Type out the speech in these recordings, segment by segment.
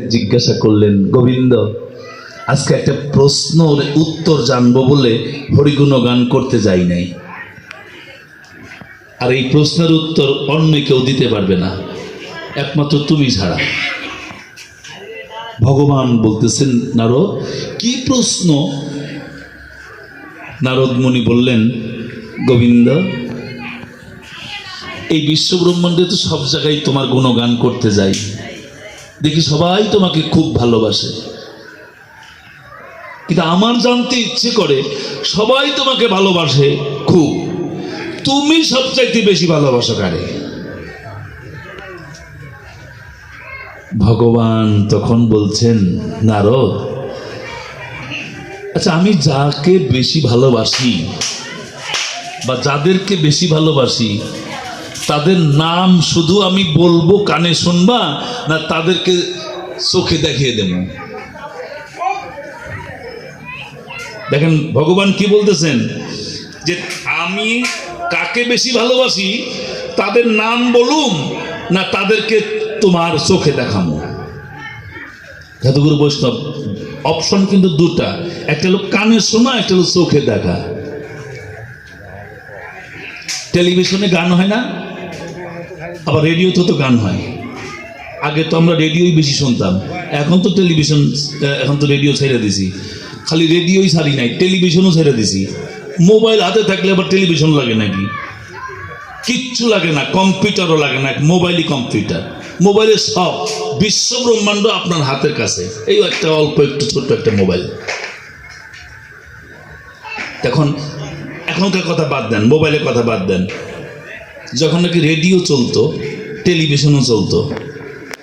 জিজ্ঞাসা করলেন, গোবিন্দ, আজকে একটা প্রশ্নর উত্তর জানব বলে হরিগুণ গান করতে যাই নাই। আর এই প্রশ্নের উত্তর অন্য কেউ দিতে পারবে না। একমাত্র তুমি ছাড়া। ভগবান বলতেছেন, নারদ, কি প্রশ্ন? নারদ মুনি বললেন, গোবিন্দ, এই বিশ্ব ব্রহ্মাণ্ডে তো সব জায়গায় তোমার গুণগান করতে যাই। দেখি সবাই তোমাকে খুব ভালোবাসে। কিন্তু আমার জানতে ইচ্ছে করে সবাই তোমাকে ভালোবাসে খুব। তুমি সবচাইতে বেশি ভালোবাসো কারে? ভগবান তখন বলছেন, নারদ আচ্ছা আমি যাকে বেশি ভালোবাসি বা যাদেরকে বেশি ভালোবাসি তাদের নাম শুধু আমি বলব, কানে শুনবা, না তাদেরকে চোখে দেখিয়ে দেব। দেখেন, ভগবান কি বলতেছেন? যে আমি কাকে বেশি ভালোবাসি, তাদের নাম বলুম, না তাদেরকে তোমার চোখে দেখাবো জাদুগুরু বৈষ্ণব, অপশন কিন্তু দুটা। একটা হলো কানে শোনা, একটা হলো চোখে দেখা। টেলিভিশনে গান হয় না? আবার রেডিওতে তো গান হয়। আগে তো আমরা রেডিওই বেশি শুনতাম। এখন তো টেলিভিশন এখন তো রেডিও ছেড়ে দিছি। খালি রেডিওই ছাড়ি নাই, টেলিভিশনও ছেড়ে দিছি। মোবাইল হাতে থাকলে আবার টেলিভিশন লাগে নাকি? কিচ্ছু লাগে না, কম্পিউটারও লাগে না মোবাইলই কম্পিউটার। মোবাইলে সব বিশ্ব ব্রহ্মাণ্ড আপনার হাতের কাছে। এই একটা অল্প একটু, ছোট্ট একটা মোবাইল। এখন, এখনকার কথা বাদ দেন, মোবাইলের কথা বাদ দেন। যখন নাকি রেডিও চলতো, টেলিভিশনও চলতো,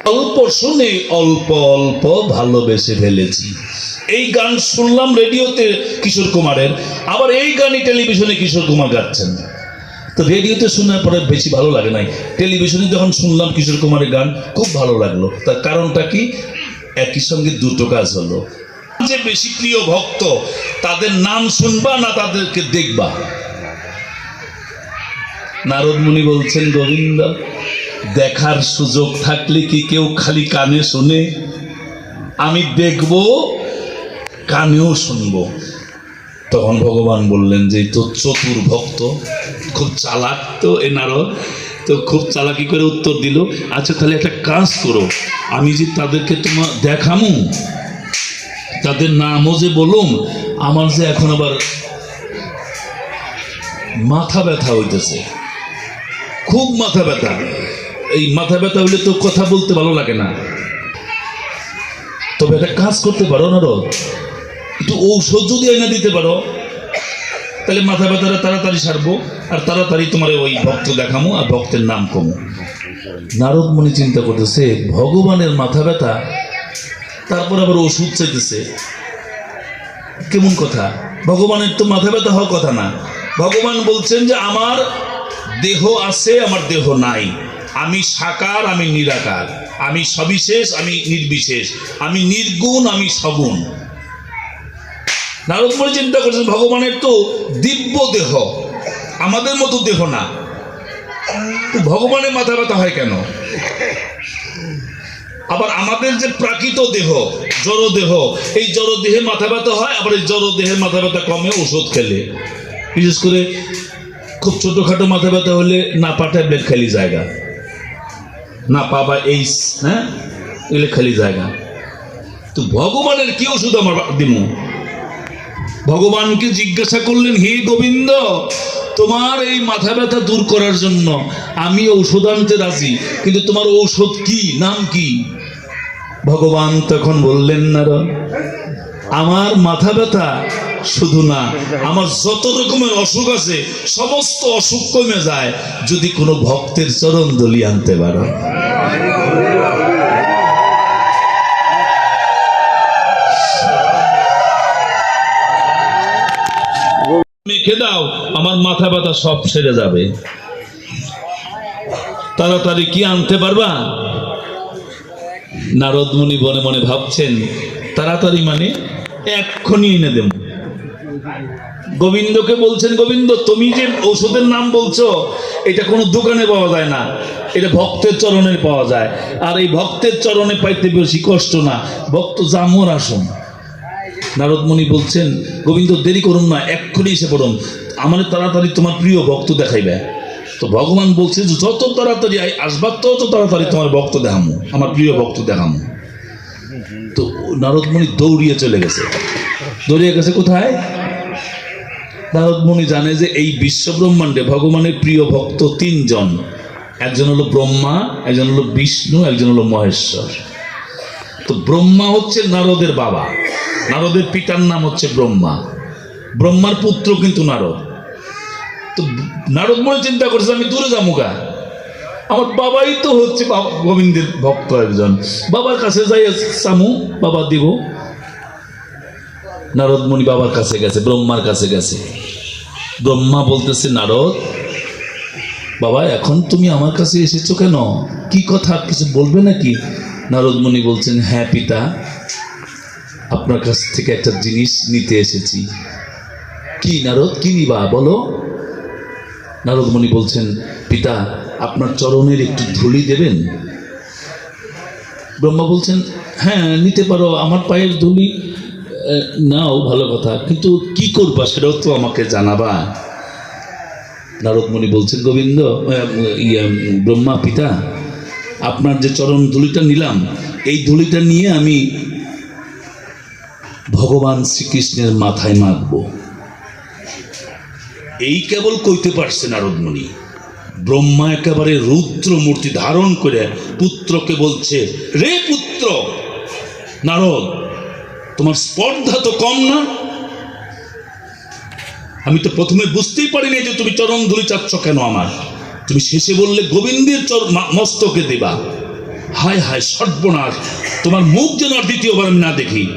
অল্প শুনে অল্প অল্প ভালোবেসে ফেলেছি। এই গান শুনলাম রেডিওতে কিশোর কুমারের, আবার এই গানই টেলিভিশনে কিশোর কুমার গাচ্ছেন। তো রেডিওতে শোনার পরে বেশি ভালো লাগে নাই। টেলিভিশনে যখন শুনলাম কিশোর কুমারের গান, খুব ভালো লাগল। তার কারণটা কি? একই সঙ্গে দুটো কাজ হলো। যে বেশি প্রিয় ভক্ত, তাদের নাম শুনবা না তাদেরকে দেখবা। নারদ মুনি বলছেন, গোবিন্দ, দেখার সুযোগ থাকলে কি কেউ খালি কানে শোনে? আমি দেখব, কানেও শুনব। তখন ভগবান বললেন যে তো চতুর ভক্ত, খুব চালাক তো এ নারদ, তো খুব চালাকি করে উত্তর দিল আচ্ছা তাহলে একটা কাজ করো, আমি যে তাদেরকে তোমার দেখামু, তাদের নামও যে বলুম, আমার যে এখন আবার মাথা ব্যথা হইতেছে। খুব মাথা ব্যথা। এই মাথা ব্যথা হইলে তো কথা বলতে ভালো লাগে না। তবে একটা কাজ করতে পারো না একটু ঔষধ যদি এনে দিতে পারো, তাহলে মাথা ব্যথাটা তাড়াতাড়ি সারবো, আর তাড়াতাড়ি তোমার ওই ভক্ত দেখামো, আর ভক্তের নাম কমো। নারদ মুনি চিন্তা করতেছে, ভগবানের মাথা ব্যথা, তারপর আবার ওষুধ চাইতেছে। কেমন কথা? ভগবানের তো মাথা ব্যথা হওয়ার কথা না। ভগবান বলছেন যে, আমার দেহ আছে, আমার দেহ নাই। আমি সাকার, আমি নিরাকার। আমি সবিশেষ, আমি নির্বিশেষ। আমি নির্গুণ, আমি সগুণ। নারদ মুনি চিন্তা করছেন, ভগবানের তো দিব্য দেহ। আমাদের মতো দেহ না। ভগবানের মাথা ব্যথা হয় কেন? আবার আমাদের যে প্রাকৃত দেহ, জড় দেহ, এই জড় দেহে মাথা ব্যথা হয়, আবার এই জড় দেহের মাথা ব্যথা কমে ওষুধ খেলে। বিশেষ করে খুব ছোটোখাটো মাথা ব্যথা হলে নাপা ট্যাবলেট খালি জায়গা। নাপা বা এইস হ্যাঁ? এগুলো খালি জায়গা। তো ভগবানের কি ওষুধ আমার দিমু? ভগবানকে জিজ্ঞাসা করলেন, হে গোবিন্দ, তোমার এই মাথা ব্যথা দূর করার জন্য আমি ঔষধ আনতে রাজি, কিন্তু তোমার ঔষধ কি? নাম কি? ভগবান তখন বললেন না আমার মাথা ব্যথা শুধু না, আমার যত রকমের অসুখ আছে, সমস্ত অসুখ কমে যায়, যদি কোনো ভক্তের চরণ দলি আনতে পারো। মেখে দাও, আমার মাথা ব্যথা সব সেরে যাবে। তাড়াতাড়ি কি আনতে পারবা? নারদ মুনি মনে মনে ভাবছেন, তাড়াতাড়ি মানে? এক্ষুনি এনে দেব। গোবিন্দকে বলছেন, গোবিন্দ, তুমি যে ঔষধের নাম বলছো, এটা কোনো দোকানে পাওয়া যায় না। এটা ভক্তের চরণে পাওয়া যায়। আর এই ভক্তের চরণে পাইতে বেশি কষ্ট না। ভক্ত জামর আসুন। নারদমণি বলছেন, গোবিন্দ, দেরি করুন না, এক্ষুনি এসে পড়ুন। আমার তাড়াতাড়ি তোমার প্রিয় ভক্ত দেখাইবে। তো ভগবান বলছে, যত তাড়াতাড়ি আই- আসবা, তত তাড়াতাড়ি তোমার ভক্ত দেখামো, আমার প্রিয় ভক্ত দেখামো। তো নারদমণি দৌড়িয়ে চলে গেছে। দৌড়িয়ে গেছে কোথায়? নারদমণি জানে যে এই বিশ্ব ব্রহ্মাণ্ডে ভগবানের প্রিয় ভক্ত তিনজন। একজন হলো ব্রহ্মা, একজন হলো বিষ্ণু, একজন হলো মহেশ্বর। তো ব্রহ্মা হচ্ছে নারদের বাবা। নারদের পিতার নাম হচ্ছে ব্রহ্মা। ব্রহ্মার পুত্র কিন্তু নারদ। তো নারদ মনে চিন্তা করছে, আমি দূরে যাব গা। আমার বাবাই তো হচ্ছে গোবিন্দের ভক্ত একজন। বাবার কাছে যাই সামু বাবা দিব। নারদমণি বাবার কাছে গেছে, ব্রহ্মার কাছে গেছে। ব্রহ্মা বলতেছে, নারদ, বাবা, এখন তুমি আমার কাছে এসেছ কেন? কি কথা কিছু বলবে নাকি? নারদমণি বলছেন হ্যাঁ পিতা, আপনার কাছ থেকে একটা জিনিস নিতে এসেছি। কি নারদ? কি নিবা? বলো। নারদমণি বলছেন পিতা আপনার চরণের একটু ধুলি দেবেন? ব্রহ্মা বলছেন হ্যাঁ নিতে পারো, আমার পায়ের ধুলি। নাও, ভালো কথা, কিন্তু কি করবা সেটাও তো আমাকে জানাবা। নারদমণি বলছেন, গোবিন্দ ব্রহ্মা, পিতা, আপনার যে চরণ ধুলিটা নিলাম, এই ধুলিটা নিয়ে আমি ভগবান শ্রীকৃষ্ণের মাথায় মাখবো। এই কেবল কইতে পারছে নারদমণি। ব্রহ্মা একেবারে রুদ্র মূর্তি ধারণ করে পুত্রকে বলছে, রে পুত্র, নারদ, তোমার স্পর্ধা তো কম না? আমি তো প্রথমে বুঝতেই পারিনি যে তুমি চরণ ধুলি চাচ্ছ কেন আমার। তুমি শেষে বললে, গোবিন্দের চর মস্তকে দেবা। হায় হায়, সর্বনাশ, তোমার মুখ যেন আর দ্বিতীয়বার আমি না দেখি।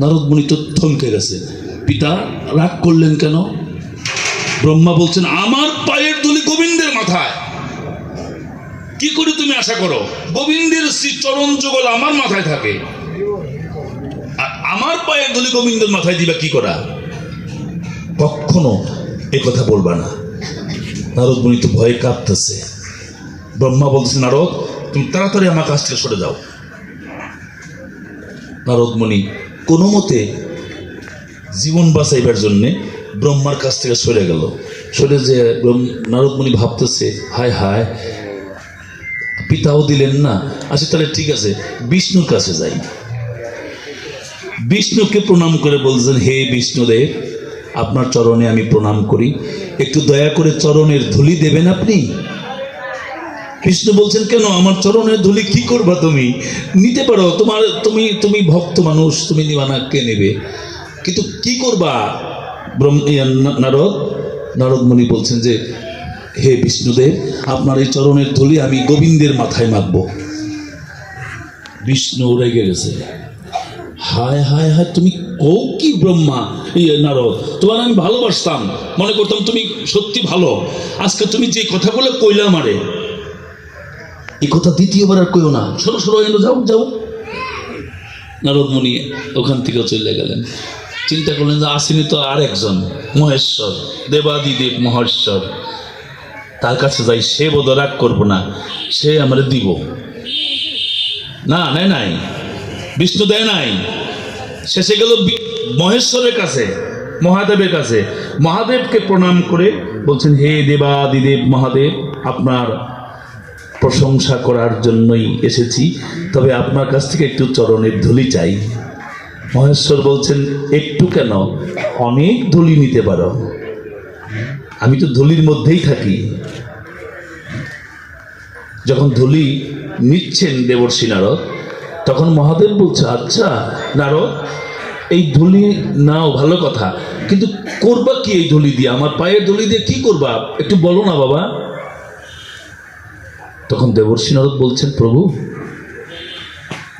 নারদমণি তো থমকে গেছে পিতা, রাগ করলেন কেন? ব্রহ্মা বলছেন, আমার পায়ের ধুলি গোবিন্দের মাথায়। কি করে তুমি আশা করো? গোবিন্দের শ্রী চরণ যুগল আমার মাথায় থাকে। আমার পায়ের ধুলি গোবিন্দের মাথায় দিবা কি করা? কখনো এ কথা বলবা না। নারদ মুনি তো ভয়ে কাঁপতেছে। ব্রহ্মা বলছে নারদ, তুমি তাড়াতাড়ি আমার কাছ থেকে সরে যাও। নারদ মুনি, কোনো মতে জীবন বাঁচাইবার জন্যে ব্রহ্মার কাছ থেকে সরে গেল। সরে যে ব্রহ্ম- নারদ মুনি ভাবতেছে, হায় হায়, পিতাও দিলেন না। আচ্ছা তাহলে ঠিক আছে, বিষ্ণুর কাছে যাই। বিষ্ণুকে প্রণাম করে বলছেন, হে বিষ্ণুদেব, আপনার চরণে আমি প্রণাম করি। একটু দয়া করে চরণের ধুলি দেবেন আপনি? কৃষ্ণ বলছেন, কেন? আমার চরণের ধুলি কি করবা তুমি? নিতে পারো, তোমার, তুমি তুমি ভক্ত মানুষ, তুমি নিবা না কে নেবে? কিন্তু কি করবা? নারদ নারদ মুনি বলছেন যে হে বিষ্ণুদেব আপনার এই চরণের ধুলি আমি গোবিন্দের মাথায় মাখবো। বিষ্ণু রেগে গেছে। হায় হায় হায় তুমি কৌ কি ব্রহ্মা ইয়ে নারদ? তোমার আমি ভালোবাসতাম মনে করতাম তুমি সত্যি ভালো। আজকে তুমি যে কথাগুলো কইলা মারে এই কথা দ্বিতীয়বার আর কইও না। সরো সরো এলো যাও যাও। নারদ মুনি ওখান থেকে চলে গেলেন। চিন্তা করলেন যে আসেনি তো আর একজন, মহেশ্বর, দেবাদিদেব মহেশ্বর তার কাছে যাই, সে বোধ রাগ করব না, সে আমার দিব। না, নেয় নাই। বিষ্ণু দেয় নাই। শেষে গেল মহেশ্বরের কাছে, মহাদেবের কাছে। মহাদেবকে প্রণাম করে বলছেন, হে দেবাদিদেব মহাদেব, আপনার প্রশংসা করার জন্যই এসেছি। তবে আপনার কাছ থেকে একটু চরণের ধুলি চাই। মহেশ্বর বলছেন, একটু কেন? অনেক ধুলি নিতে পারো। আমি তো ধুলির মধ্যেই থাকি। যখন ধুলি নিচ্ছেন দেবর্ষী নারদ, তখন মহাদেব বলছে আচ্ছা নারদ, এই ধুলি নাও, ভালো কথা। কিন্তু করবা কি এই ধুলি দিয়ে? আমার পায়ের ধুলি দিয়ে কি করবা? একটু বলো না বাবা। তখন দেবর্ষী নারদ বলছেন, প্রভু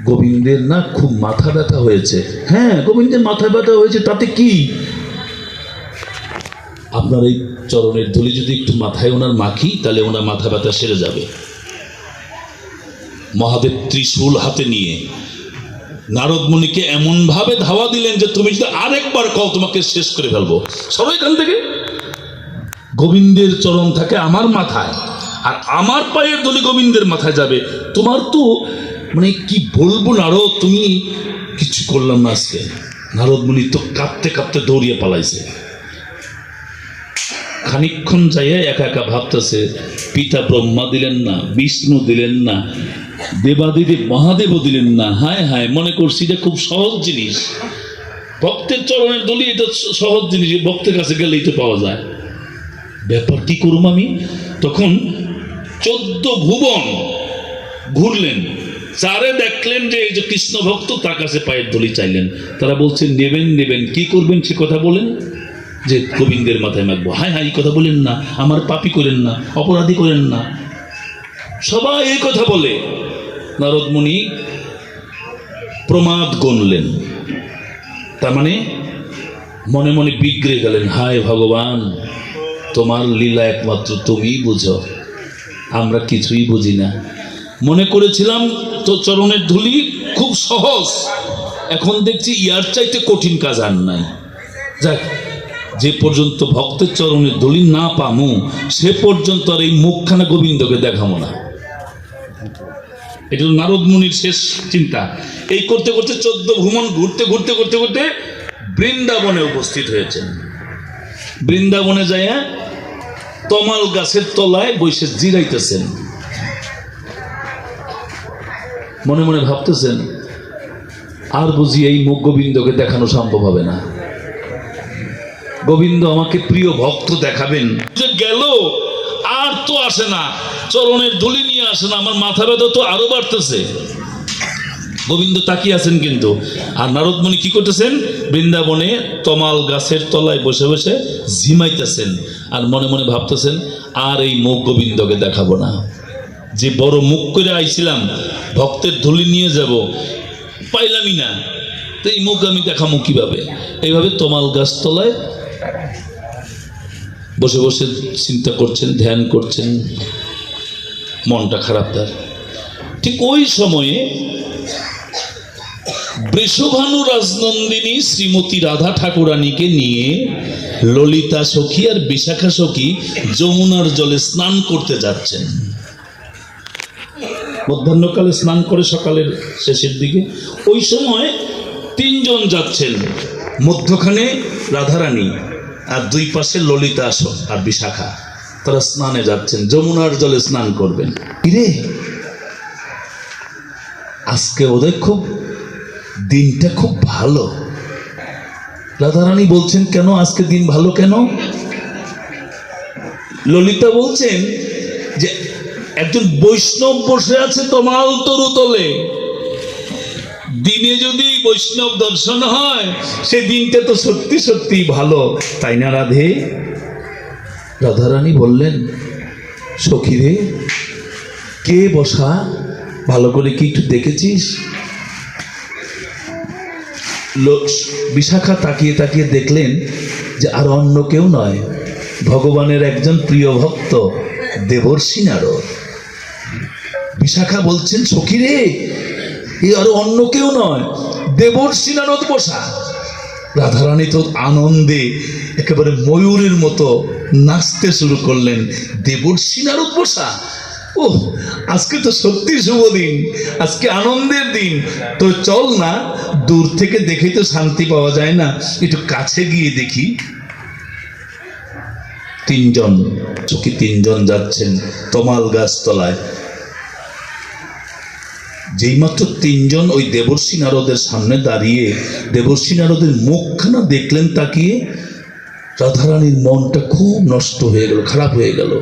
গোবিন্দের না খুব মাথা ব্যথা হয়েছে। হ্যাঁ গোবিন্দের মাথা ব্যথা হয়েছে, তাতে কি? আপনার এই চরণের ধুলি যদি একটু মাথায় ওনার মাখি, তাহলে ওনার মাথা ব্যথা সেরে যাবে। মহাদেব ত্রিশূল হাতে নিয়ে নারদ মুনিকে এমন ভাবে ধাওয়া দিলেন যে তুমি যদি আরেকবার কও, তোমাকে শেষ করে ফেলব। সরো এখান থেকে। গোবিন্দের চরণ থাকে আমার মাথায়, আর আমার পায়ের দলি গোবিন্দের মাথায় যাবে। তোমার তো মানে কি বলব নারদ, তুমি কিছু করলাম না আজকে। নারদ মুনি তো কাঁপতে কাঁপতে দৌড়িয়ে পালাইছে। খানিক্ষণ যাইয়া একা একা ভাবতেছে, পিতা ব্রহ্মা দিলেন না, বিষ্ণু দিলেন না, দেবাদিদেব মহাদেবও দিলেন না। হায় হায়, মনে করছি এটা খুব সহজ জিনিস। ভক্তের চরণের দলি এটা সহজ জিনিস ভক্তের কাছে গেলেই তো পাওয়া যায়। ব্যাপার কি করুম আমি? তখন চোদ্দ ভুবন ঘুরলেন। চারে দেখলেন যে এই যে কৃষ্ণ ভক্ত, তার কাছে পায়ের দলি চাইলেন। তারা বলছেন, নেবেন নেবেন, কি করবেন? সে কথা বলেন। যে গোবিন্দের মাথায় মাখবো। হায় হায় কথা বলেন না। আমার পাপি করেন না অপরাধী করেন না। সবাই এই কথা বলে। নারদ মুনি প্রমাদ গণলেন। তার মানে মনে মনে বিগড়ে গেলেন। হায় ভগবান, তোমার লীলা একমাত্র তুমি বুঝো। আমরা কিছুই বুঝি না। মনে করেছিলাম তো চরণের ধুলি খুব সহজ। এখন দেখছি ইয়ার চাইতে কঠিন কাজ আর নাই। যাক, যে পর্যন্ত ভক্তের চরণের ধুলি না পামু, সে পর্যন্ত আর এই মুখখানা গোবিন্দকে দেখাবো না। এটা নারদ মুনির শেষ চিন্তা। এই করতে করতে চোদ্দ ভ্রমণ ঘুরতে ঘুরতে ঘুরতে ঘুরতে বৃন্দাবনে উপস্থিত হয়েছেন। বৃন্দাবনে যাইয়া তমাল গাছের তলায় বসে জিরাইতেছেন। মনে মনে ভাবতেছেন, আর বুঝি এই মুখ গোবিন্দকে দেখানো সম্ভব হবে না। গোবিন্দ আমাকে প্রিয় ভক্ত দেখাবেন। যে গেল, আর তো আসে না, চরণের ধুলি নিয়ে আসে না, আমার মাথা ব্যথা তো আরও বাড়তেছে। গোবিন্দ তাকিয়ে আছেন কিন্তু, আর নারদমণি কি করতেছেন? বৃন্দাবনে তমাল গাছের তলায় বসে বসে ঝিমাইতেছেন, আর মনে মনে ভাবতেছেন, আর এই মুখ গোবিন্দকে দেখাবো না। যে বড় মুখ করে আইছিলাম, ভক্তের ধুলি নিয়ে যাব, পাইলামই না। তো এই মুখ আমি দেখামো কীভাবে? এইভাবে তমাল গাছ তলায় বসে বসে চিন্তা করছেন, ধ্যান করছেন, মনটা খারাপ তার। ঠিক ওই সময়ে বৃষভানু রাজনন্দিনী শ্রীমতী রাধা ঠাকুরানীকে নিয়ে ললিতা সখী আর বিশাখা সখী যমুনার জলে স্নান করতে যাচ্ছেন। মধ্যাহ্নকালে স্নান করে সকালের শেষের দিকে। ওই সময় তিনজন যাচ্ছেন। মধ্যখানে রাধারানী আর দুই পাশে ললিতা আস- আর বিশাখা। তারা স্নানে যাচ্ছেন, যমুনার জলে স্নান করবেন। কিরে? আজকে ওদের খুব, দিনটা খুব ভালো। রাধারানী বলছেন, কেন? আজকে দিন ভালো কেন? ললিতা বলছেন একজন বৈষ্ণব বসে আছে তোমাল তরু তলে। দিনে যদি বৈষ্ণব দর্শন হয়, সে দিনটা তো সত্যি সত্যি ভালো, তাই না রাধে? রাধারানী বললেন, সখী রে, কে বসা? ভালো করে কি একটু দেখেছিস? লো- বিশাখা তাকিয়ে তাকিয়ে দেখলেন যে আর অন্য কেউ নয়, ভগবানের একজন প্রিয় ভক্ত, দেবর্ষী নারদ। বিশাখা বলছেন সখী রে এ আর অন্য কেউ নয় দেবর্ষী নারদ বসা। রাধারানী তো আনন্দে একেবারে ময়ূরের মতো নাচতে শুরু করলেন দেবর্ষী নারদ বসা? ও আজকে তো সত্যি শুভ দিন, আজকে আনন্দের দিন। তো চল না, দূর থেকে দেখে তো শান্তি পাওয়া যায় না, একটু কাছে গিয়ে দেখি। তিনজন, চোখে তিনজন যাচ্ছেন তমাল গাছ তলায় যেইমাত্র তিনজন ওই দেবর্ষী নারদের সামনে দাঁড়িয়ে দেবর্ষী নারদের মুখখানা দেখলেন তাকিয়ে, রাধারানীর মনটা খুব নষ্ট হয়ে গেল, খারাপ হয়ে গেল।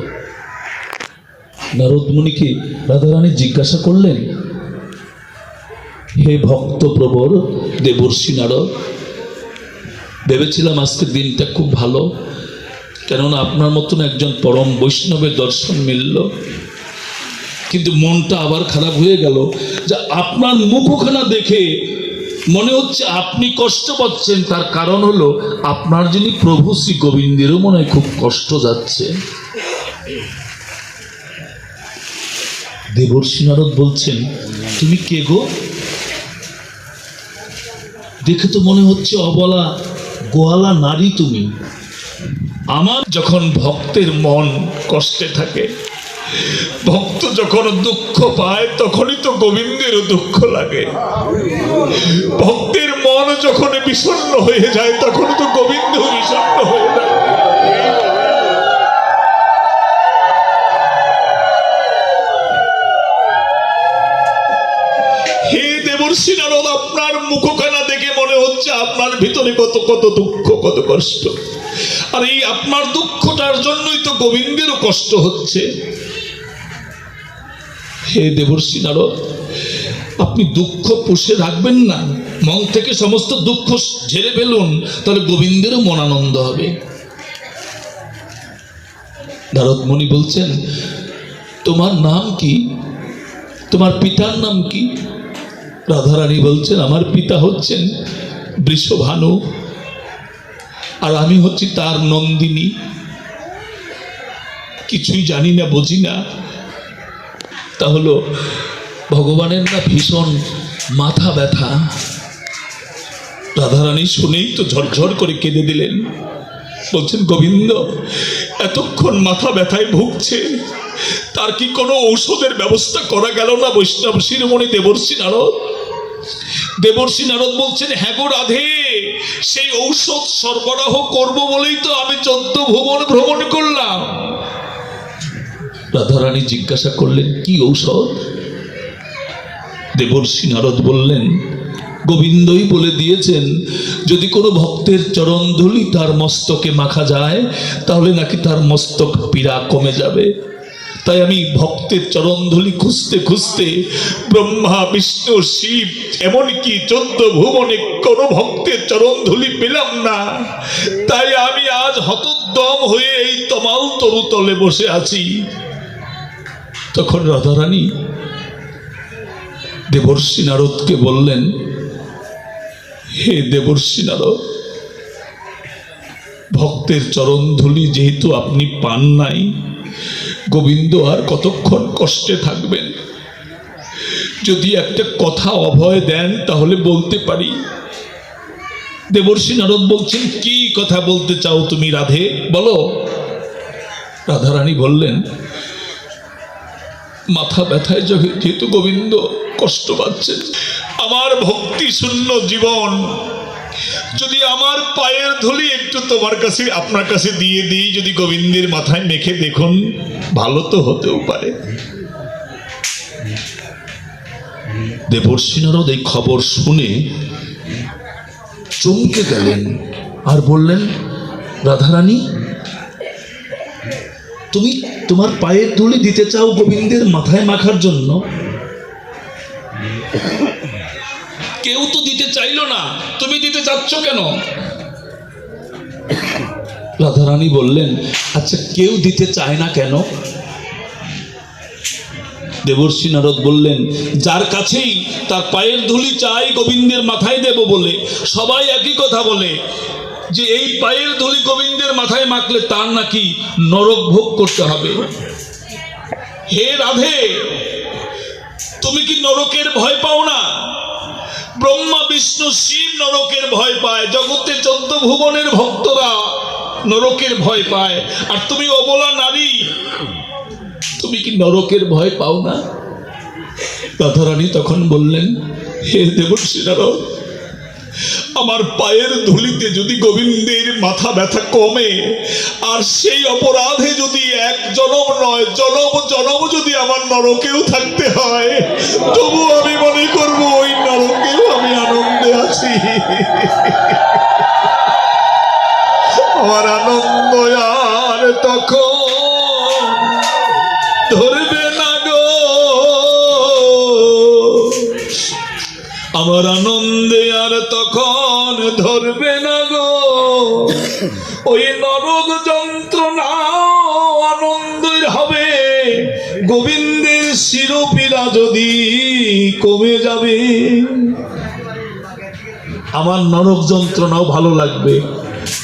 নারদ মুনিকে রাধারানী জিজ্ঞাসা করলেন, হে ভক্ত প্রবর দেবর্ষী নারদ, ভেবেছিলাম আজকের দিনটা খুব ভালো, কেননা আপনার মতন একজন পরম বৈষ্ণবের দর্শন মিলল। কিন্তু মনটা আবার খারাপ হয়ে গেল যে আপনার মুখখানা দেখে মনে হচ্ছে আপনি কষ্ট পাচ্ছেন, তার কারণ হলো আপনার যিনি প্রভু শ্রী গোবিন্দেরও মনে হয় খুব কষ্ট যাচ্ছে। দেবর্ষী নারদ বলছেন, তুমি কে গো? দেখে তো মনে হচ্ছে অবলা, গোয়ালা নারী তুমি। আমার যখন ভক্তের মন কষ্টে থাকে ভক্ত যখন দুঃখ পায়, তখনই তো গোবিন্দেরও দুঃখ লাগে। ভক্তের মন যখন বিষণ্ণ হয়ে যায়, তখন তো গোবিন্দ বিষণ্ণ হয়ে আপনার মুখখানা দেখে মনে হচ্ছে আপনার ভিতরে কত কত দুঃখ, কত কষ্ট। আর, এই আপনার দুঃখটার জন্যই তো গোবিন্দেরও কষ্ট হচ্ছে। হে দেবর্ষী নারদ, আপনি দুঃখ পুষে রাখবেন না। মন থেকে সমস্ত দুঃখ ঝেড়ে ফেলুন, তাহলে গোবিন্দেরও মনানন্দ হবে। নারদ মুনি বলছেন, তোমার নাম কি? তোমার পিতার নাম কি? রাধারানী বলছেন, আমার পিতা হচ্ছেন বৃষভানু, আর আমি হচ্ছি তার নন্দিনী। কিছুই জানি না, বুঝি না। তা হলো ভগবানের না ভীষণ মাথা ব্যথা। রাধারানী শুনেই তো ঝরঝর করে কেঁদে দিলেন। বলছেন, গোবিন্দ, এতক্ষণ মাথা ব্যথায় ভুগছে, তার কি কোনো ঔষধের ব্যবস্থা করা গেল না বৈষ্ণব শিরোমণি দেবর্ষী নারদ? দেবর্ষী নারদ বলছেন হ্যাঁ গো রাধে, সেই ঔষধ সরবরাহ করব বলেই তো আমি চোদ্দ ভুবন ভ্রমণ করলাম। রাধারানী জিজ্ঞাসা করলেন, কি ঔষধ? দেবর্ষী নারদ বললেন, গোবিন্দই বলে দিয়েছেন, যদি কোনো ভক্তের চরণধুলি তার মস্তকে মাখা যায়, তাহলে নাকি তার মস্তক পীড়া কমে যাবে। তাই আমি ভক্তের চরণধুলি খুঁজতে খুঁজতে ব্রহ্মা, বিষ্ণু, শিব, এমনকি চোদ্দ ভুবনে কোনো ভক্তের চরণধুলি পেলাম না। তাই আমি আজ হতোদ্যম হয়ে এই তমাল তরুতলে বসে আছি। তখন রাধারানী দেবর্ষী নারদকে বললেন, হে দেবর্ষী নারদ, ভক্তের চরণ ধুলি যেহেতু আপনি পান নাই, গোবিন্দ আর কতক্ষণ কষ্টে থাকবেন? যদি একটা কথা অভয় দেন, তাহলে বলতে পারি। দেবর্ষী নারদ বলছেন, কি কথা বলতে চাও তুমি রাধে? বলো। রাধারানী বললেন মাথা ব্যথায় যেহেতু গোবিন্দ কষ্ট পাচ্ছে আমার ভক্তি শূন্য জীবন। যদি আমার পায়ের ধুলি একটু তোমার কাছে, আপনার কাছে দিয়ে দিই, যদি গোবিন্দের মাথায় মেখে দেখুন, ভালো তো হতেও পারে। নারদ এই খবর শুনে চমকে গেলেন। আর বললেন, রাধারানী, তুমি তোমার পায়ের ধুলি দিতে চাও গোবিন্দের মাথায় মাখার জন্য? কেউ তো দিতে চাইলো না। তুমি দিতে চাচ্ছ কেন? রাধারানী বললেন আচ্ছা কেউ দিতে চায় না কেন? দেবর্ষী নারদ বললেন, যার কাছেই তার পায়ের ধুলি চাই, গোবিন্দের মাথায় দেব বলে। সবাই একই কথা বলে। যে এই পায়ের ধরি গোবিন্দের মাথায় মাখলে তার নাকি নরক ভোগ করতে হবে। হে রাধে, তুমি কি নরকের ভয় পাও না? ব্রহ্মা, বিষ্ণু, শিব নরকের ভয় পায়, জগতে চোদ্দ ভুবনের ভক্তরা নরকের ভয় পায়। আর তুমি অবলা নারী, তুমি কি নরকের ভয় পাও না? রাধারানী তখন বললেন, হে দেবর্ষী নারদ আমার পায়ের ধুলিতে যদি গোবিন্দের মাথা ব্যথা কমে, আর সেই অপরাধে যদি এক জনম নয়, জনম জনম যদি আমার নরকেও থাকতে হয়, তবু আমি মনে করব ওই নরকেও আমি আনন্দে আছি। আমার আনন্দ আর তখন ধরবে না গো। আমার আনন্দে ধরবে না গো। ওই নরক যন্ত্রণা আনন্দের হবে। গোবিন্দের শিরোপীড়া যদি কমে যাবে, আমার নরক যন্ত্রণাও ভালো লাগবে।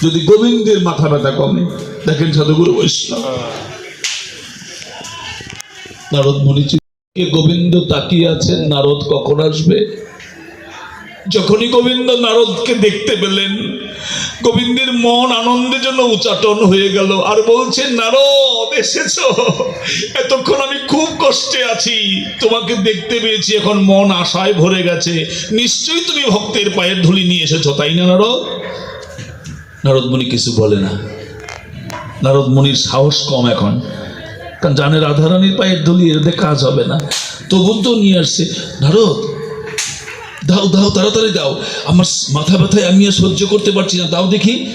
যদি গোবিন্দের মাথা ব্যথা কমে, দেখেন সাধুগুরু বৈষ্ণব। নারদ মুনি গোবিন্দ তাকিয়ে আছেন, নারদ কখন আসবে? যখনই গোবিন্দ নারদকে দেখতে পেলেন, গোবিন্দের মন আনন্দের জন্য উচাটন হয়ে গেল আর বলছে, নারদ, এসেছ। এতক্ষণ আমি খুব কষ্টে আছি। তোমাকে দেখতে পেয়েছি, এখন মন আশায় ভরে গেছে। নিশ্চয়ই তুমি ভক্তের পায়ের ধুলি নিয়ে এসেছ, তাই না, নারদ? নারদমণি কিছু বলে না। নারদমণির সাহস কম এখন। কারণ জানে রাধারানীর পায়ের ধুলি এতে কাজ হবে না। তবু তো নিয়ে আসছে। নারদ দাও দাও, তাড়াতাড়ি দাও। আমার মাথা ব্যথায় আমি আর সহ্য করতে পারছি না। দাও দেখি।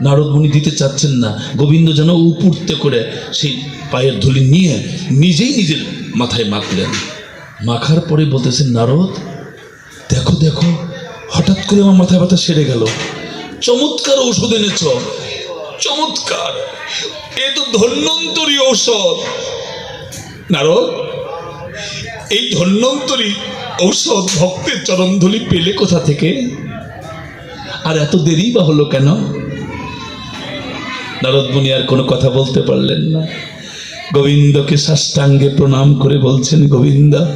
নারদমণি দিতে চাচ্ছেন না। গোবিন্দ যেন উপূর্তে করে সেই পায়ের ধুলি নিয়ে নিজেই নিজের মাথায় মাখলেন। মাখার পরে বলতেছেন, নারদ, দেখো দেখো, হঠাৎ করে আমার মাথা ব্যথা সেরে গেল। চমৎকার ঔষধ এনেছ। চমৎকার। এ তো ধন্যন্তরী ঔষধ। নারদ, এই ধন্যন্তরী ঔষধ, ভক্তের চরণধুলি পেলে কোথা থেকে? আর এত দেরি বা হলো কেন? নারদমণি আর কোনো কথা বলতে পারলেন না। গোবিন্দকে সাষ্টাঙ্গে প্রণাম করে বলছেন, গোবিন্দ,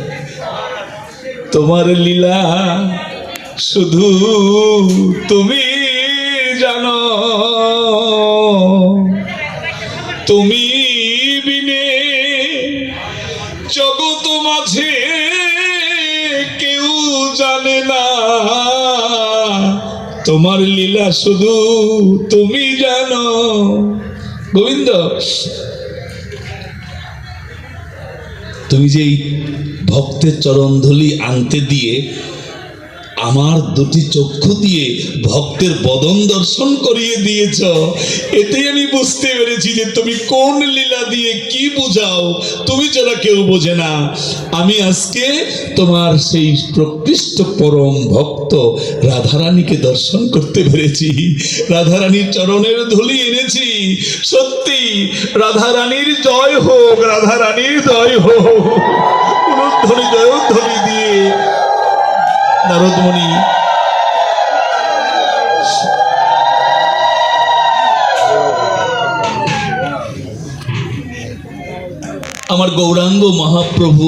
তোমার লীলা শুধু তুমি জানো। তুমি বিনে জগত মাঝে তোমার লীলা শুধু তুমি জানো। গোবিন্দ তুমি যে ভক্তের চরণ ধুলি আনতে দিয়ে আমার দুটি চক্ষু দিয়ে ভক্তের বদন দর্শন করিয়ে দিয়েছ। এতেই আমি বুঝতে পেরেছি যে তুমি কোন লীলা দিয়ে কি বুঝাও, তুমি ছাড়া কেউ বোঝে না। আমি আজকে তোমার সেই প্রকৃষ্ট পরম ভক্ত রাধারানীকে দর্শন করতে পেরেছি। রাধারানীর চরণের ধুলি এনেছি। সত্যি, রাধারানীর জয় হোক, রাধারানীর জয় হোক। উলুধ্বনি, জয়ধ্বনি দিয়ে নারদমণি। আমার গৌরাঙ্গ মহাপ্রভু।